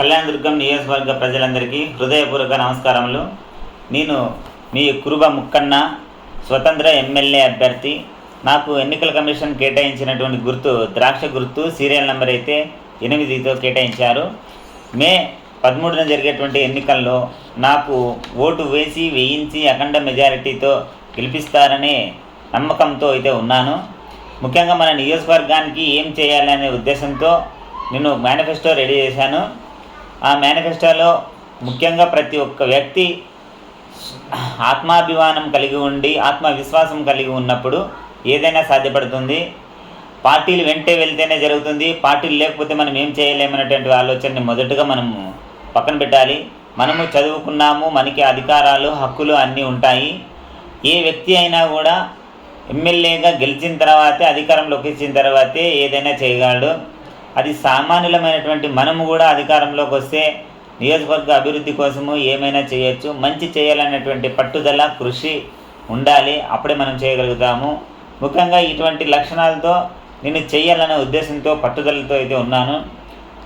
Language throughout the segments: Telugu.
కళ్యాణదుర్గం నియోజకవర్గ ప్రజలందరికీ హృదయపూర్వక నమస్కారములు. నేను మీ కురుబ ముక్కన్న స్వతంత్ర ఎమ్మెల్యే అభ్యర్థి నాకు ఎన్నికల కమిషన్ కేటాయించినటువంటి గుర్తు ద్రాక్ష గుర్తు సీరియల్ నెంబర్ అయితే ఎనిమిదితో కేటాయించారు. మే పదమూడున జరిగేటువంటి ఎన్నికల్లో నాకు ఓటు వేసి వేయించి అఖండ మెజారిటీతో గెలిపిస్తారనే నమ్మకంతో అయితే ఉన్నాను. ముఖ్యంగా మన నియోజకవర్గానికి ఏం చేయాలనే ఉద్దేశంతో నేను మేనిఫెస్టో రెడీ చేశాను. ఆ మేనిఫెస్టోలో ముఖ్యంగా ప్రతి ఒక్క వ్యక్తి ఆత్మాభిమానం కలిగి ఉండి ఆత్మవిశ్వాసం కలిగి ఉన్నప్పుడు ఏదైనా సాధ్యపడుతుంది. పార్టీలు వెంటే వెళ్తేనే జరుగుతుంది. పార్టీలు లేకపోతే మనం ఏం చేయలేమనేటువంటి ఆలోచనని మొదటగా మనము పక్కన పెట్టాలి. మనము చదువుకున్నాము మనకి అధికారాలు హక్కులు అన్నీ ఉంటాయి. ఏ వ్యక్తి అయినా కూడా ఎమ్మెల్యేగా గెలిచిన తర్వాతే అధికారంలోకి వచ్చిన తర్వాతే ఏదైనా చేయగలడు. అది సామాన్యులమైనటువంటి మనము కూడా అధికారంలోకి వస్తే నియోజకవర్గ అభివృద్ధి కోసము ఏమైనా చేయొచ్చు మంచి చేయాలనేటువంటి పట్టుదల కృషి ఉండాలి అప్పుడే మనం చేయగలుగుతాము. ముఖ్యంగా ఇటువంటి లక్షణాలతో నేను చేయాలనే ఉద్దేశంతో పట్టుదలతో అయితే ఉన్నాను.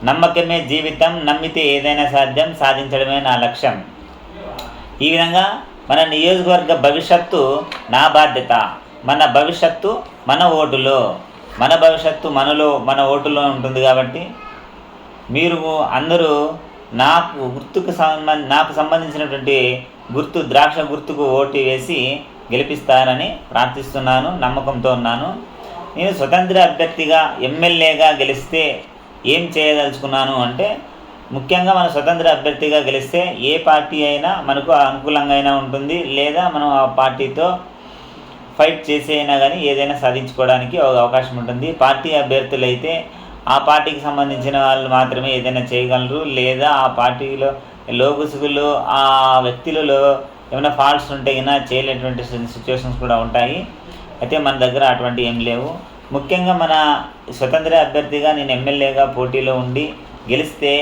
నమ్మకమే జీవితం నమ్మితే ఏదైనా సాధ్యం సాధించడమే నా లక్ష్యం. ఈ విధంగా మన నియోజకవర్గ భవిష్యత్తు నా బాధ్యత మన భవిష్యత్తు మన ఓటులో. మన భవిష్యత్తు మనలో మన ఓటులో ఉంటుంది కాబట్టి మీరు అందరూ నాకు గుర్తుకు సంబంధ నాకు సంబంధించినటువంటి గుర్తు ద్రాక్ష గుర్తుకు ఓటు వేసి గెలిపిస్తారని ప్రార్థిస్తున్నాను నమ్మకంతో ఉన్నాను. నేను స్వతంత్ర అభ్యర్థిగా ఎమ్మెల్యేగా గెలిస్తే ఏం చేయదలుచుకున్నాను అంటే ముఖ్యంగా మన స్వతంత్ర అభ్యర్థిగా గెలిస్తే ఏ పార్టీ అయినా మనకు అనుకూలంగా అయినా ఉంటుంది లేదా మనం ఆ పార్టీతో ఫైట్ చేసి అయినా కానీ ఏదైనా సాధించుకోవడానికి ఒక అవకాశం ఉంటుంది. పార్టీ అభ్యర్థులు అయితే ఆ పార్టీకి సంబంధించిన వాళ్ళు మాత్రమే ఏదైనా చేయగలరు. లేదా ఆ పార్టీలో లోగుసుగులు ఆ వ్యక్తులలో ఏమైనా ఫాల్ట్స్ ఉంటే కన్నా చేయలేటువంటి సిచ్యువేషన్స్ కూడా ఉంటాయి. అయితే మన దగ్గర అటువంటి ఏం లేవు. ముఖ్యంగా మన స్వతంత్ర అభ్యర్థిగా నేను ఎమ్మెల్యేగా పోటీలో ఉండి గెలిస్తే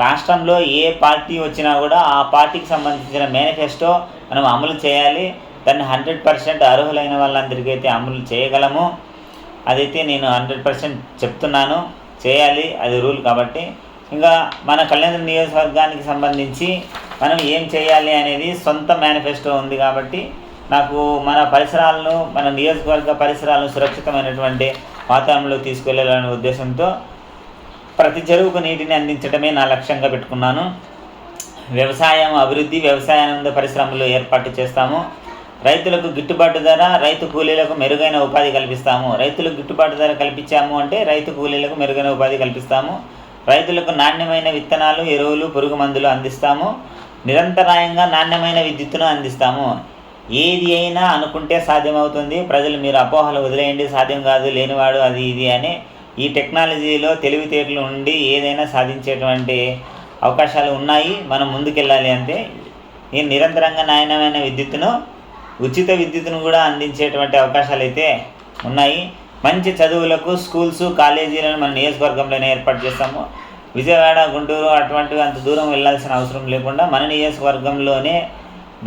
రాష్ట్రంలో ఏ పార్టీ వచ్చినా కూడా ఆ పార్టీకి సంబంధించిన మేనిఫెస్టో మనం అమలు చేయాలి. దాన్ని హండ్రెడ్ పర్సెంట్ అర్హులైన వాళ్ళందరికీ అయితే అమలు చేయగలము. అదైతే నేను హండ్రెడ్ పర్సెంట్ చెప్తున్నాను. చేయాలి అది రూల్ కాబట్టి. ఇంకా మన కళ్యాణ నియోజకవర్గానికి సంబంధించి మనం ఏం చేయాలి అనేది సొంత మేనిఫెస్టో ఉంది కాబట్టి నాకు మన పరిసరాలను మన నియోజకవర్గ పరిసరాలను సురక్షితమైనటువంటి వాతావరణంలో తీసుకెళ్ళాలనే ఉద్దేశంతో ప్రతి చెరువుకు నీటిని అందించడమే నా లక్ష్యంగా పెట్టుకున్నాను. వ్యవసాయం అభివృద్ధి వ్యవసాయానంద పరిశ్రమలు ఏర్పాటు చేస్తాము. రైతులకు గిట్టుబాటు ధర రైతు కూలీలకు మెరుగైన ఉపాధి కల్పిస్తాము. రైతులకు గిట్టుబాటు ధర కల్పించాము అంటే రైతు కూలీలకు మెరుగైన ఉపాధి కల్పిస్తాము. రైతులకు నాణ్యమైన విత్తనాలు ఎరువులు పురుగు మందులు అందిస్తాము. నిరంతరాయంగా నాణ్యమైన విద్యుత్తును అందిస్తాము. ఏది అయినా అనుకుంటే సాధ్యమవుతుంది. ప్రజలు మీరు అపోహలు వదిలేయండి. సాధ్యం కాదు లేనివాడు అది ఇది అని ఈ టెక్నాలజీలో తెలివితేటలు ఉండి ఏదైనా సాధించేటువంటి అవకాశాలు ఉన్నాయి. మనం ముందుకెళ్ళాలి అంటే నేను నిరంతరంగా నాణ్యమైన విద్యుత్తును ఉచిత విద్యుత్తును కూడా అందించేటువంటి అవకాశాలు అయితే ఉన్నాయి. మంచి చదువులకు స్కూల్స్ కాలేజీలను మన నియోజకవర్గంలోనే ఏర్పాటు చేస్తాము. విజయవాడ గుంటూరు అటువంటివి అంత దూరం వెళ్ళాల్సిన అవసరం లేకుండా మన నియోజకవర్గంలోనే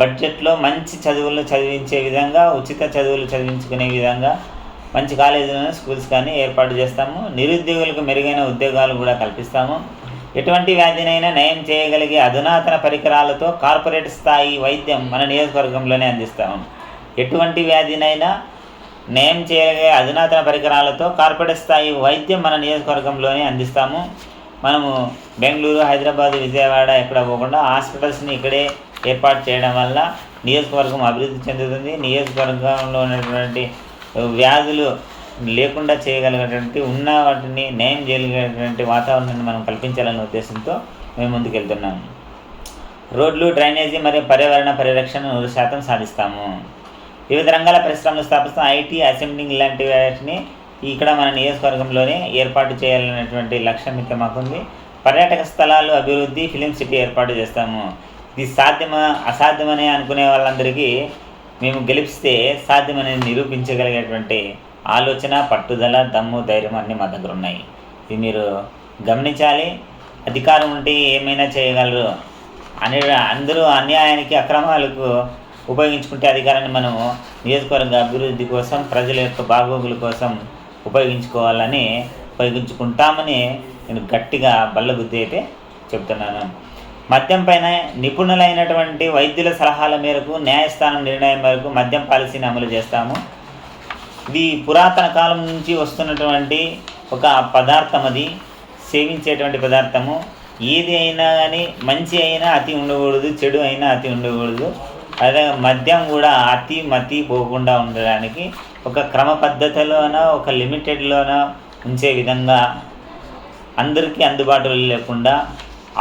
బడ్జెట్లో మంచి చదువులు చదివించే విధంగా ఉచిత చదువులు చదివించుకునే విధంగా మంచి కాలేజీలను స్కూల్స్ కానీ ఏర్పాటు చేస్తాము. నిరుద్యోగులకు మెరుగైన ఉద్యోగాలు కూడా కల్పిస్తాము. ఎటువంటి వ్యాధినైనా నయం చేయగలిగే అధునాతన పరికరాలతో కార్పొరేట్ స్థాయి వైద్యం మన నియోజకవర్గంలోనే అందిస్తాము ఎటువంటి వ్యాధినైనా నయం చేయగలిగే అధునాతన పరికరాలతో కార్పొరేట్ స్థాయి వైద్యం మన నియోజకవర్గంలోనే అందిస్తాము. మనము బెంగళూరు హైదరాబాద్ విజయవాడ ఎక్కడ పోకుండా హాస్పిటల్స్ని ఇక్కడే ఏర్పాటు చేయడం వల్ల నియోజకవర్గం అభివృద్ధి చెందుతుంది. నియోజకవర్గంలో ఉన్నటువంటి వ్యాధులు లేకుండా చేయగలిగినటువంటి ఉన్న వాటిని నయం చేయగలిగినటువంటి వాతావరణాన్ని మనం కల్పించాలనే ఉద్దేశంతో మేము ముందుకెళ్తున్నాము రోడ్లు డ్రైనేజీ మరియు పర్యావరణ పరిరక్షణ నూరు శాతం సాధిస్తాము. వివిధ రంగాల పరిశ్రమలు స్థాపిస్తాం ఐటీ అసెంబ్లింగ్ ఇలాంటి వాటిని ఇక్కడ మన నియోజకవర్గంలోనే ఏర్పాటు చేయాలనేటువంటి లక్ష్యం అయితే మాకుంది. పర్యాటక స్థలాలు అభివృద్ధి ఫిలిం సిటీ ఏర్పాటు చేస్తాము. ఇది సాధ్యమా అసాధ్యమని అనుకునే వాళ్ళందరికీ మేము గెలిపిస్తే సాధ్యమని నిరూపించగలిగేటువంటి ఆలోచన పట్టుదల దమ్ము ధైర్యం అన్నీ మా దగ్గర ఉన్నాయి. ఇది మీరు గమనించాలి. అధికారం ఉంటే ఏమైనా చేయగలరు? అని అందరూ అన్యాయానికి అక్రమాలకు ఉపయోగించుకుంటే అధికారాన్ని మనం నియోజకవర్గ అభివృద్ధి కోసం ప్రజల యొక్క బాగోగుల కోసం ఉపయోగించుకోవాలని ఉపయోగించుకుంటామని నేను గట్టిగా బల్లబుద్ధి అయితే చెప్తున్నాను. మద్యం పైన నిపుణులైనటువంటి వైద్యుల సలహాల మేరకు న్యాయస్థానం నిర్ణయం మేరకు మద్యం పాలసీని అమలు చేస్తాము. ఇది పురాతన కాలం నుంచి వస్తున్నటువంటి ఒక పదార్థం అది సేవించేటువంటి పదార్థము. ఏది అయినా కానీ మంచి అయినా అతి ఉండకూడదు చెడు అయినా అతి ఉండకూడదు. అదే మద్యం కూడా అతి మతి పోకుండా ఉండడానికి ఒక క్రమ పద్ధతిలోన ఒక లిమిటెడ్లోన ఉంచే విధంగా అందరికీ అందుబాటులో లేకుండా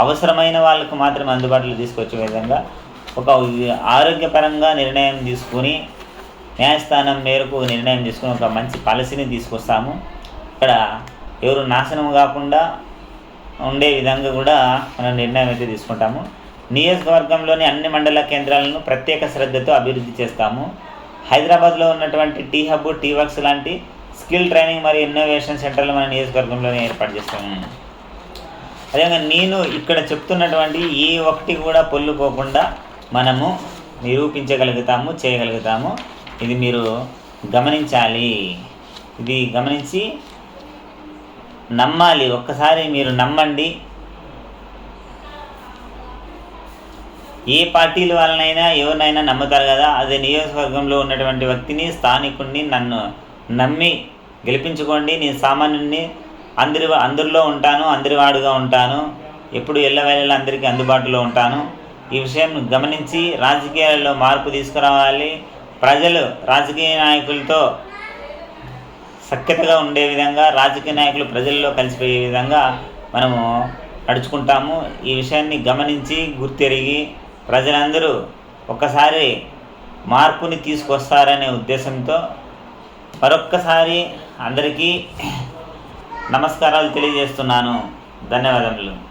అవసరమైన వాళ్ళకు మాత్రమే అందుబాటులో తీసుకొచ్చే విధంగా ఒక ఆరోగ్యపరంగా నిర్ణయం తీసుకుని న్యాయస్థానం మేరకు నిర్ణయం తీసుకుని ఒక మంచి పాలసీని తీసుకొస్తాము. ఇక్కడ ఎవరు నాశనం కాకుండా ఉండే విధంగా కూడా మనం నిర్ణయం అయితే తీసుకుంటాము. నియోజకవర్గంలోని అన్ని మండల కేంద్రాలను ప్రత్యేక శ్రద్ధతో అభివృద్ధి చేస్తాము. హైదరాబాద్లో ఉన్నటువంటి టీ హబ్ టీ వర్క్స్ లాంటి స్కిల్ ట్రైనింగ్ మరియు ఇన్నోవేషన్ సెంటర్లు మన నియోజకవర్గంలోనే ఏర్పాటు చేస్తాము. అదేవిధంగా నేను ఇక్కడ చెప్తున్నటువంటి ఏ ఒక్కటి కూడా పొల్లుపోకుండా మనము నిరూపించగలుగుతాము చేయగలుగుతాము. ఇది మీరు గమనించాలి. ఇది గమనించి నమ్మాలి. ఒక్కసారి మీరు నమ్మండి. ఏ పార్టీల వాళ్ళనైనా ఎవరినైనా నమ్ముతారు కదా? అదే నియోజకవర్గంలో ఉన్నటువంటి వ్యక్తిని స్థానికుడిని నన్ను నమ్మి గెలిపించుకోండి. నేను సామాన్యుడిని అందరి అందరిలో ఉంటాను అందరి వాడుగా ఉంటాను. ఎప్పుడు ఎల్లవేళలా అందరికీ అందుబాటులో ఉంటాను. ఈ విషయం గమనించి రాజకీయాల్లో మార్పు తీసుకురావాలి. ప్రజలు రాజకీయ నాయకులతో సఖ్యతగా ఉండే విధంగా రాజకీయ నాయకులు ప్రజల్లో కలిసిపోయే విధంగా మనము నడుచుకుంటాము. ఈ విషయాన్ని గమనించి గుర్తెరిగి ప్రజలందరూ ఒక్కసారి మార్పుని తీసుకొస్తారనే ఉద్దేశంతో మరొక్కసారి అందరికీ నమస్కారాలు తెలియజేస్తున్నాను. ధన్యవాదములు.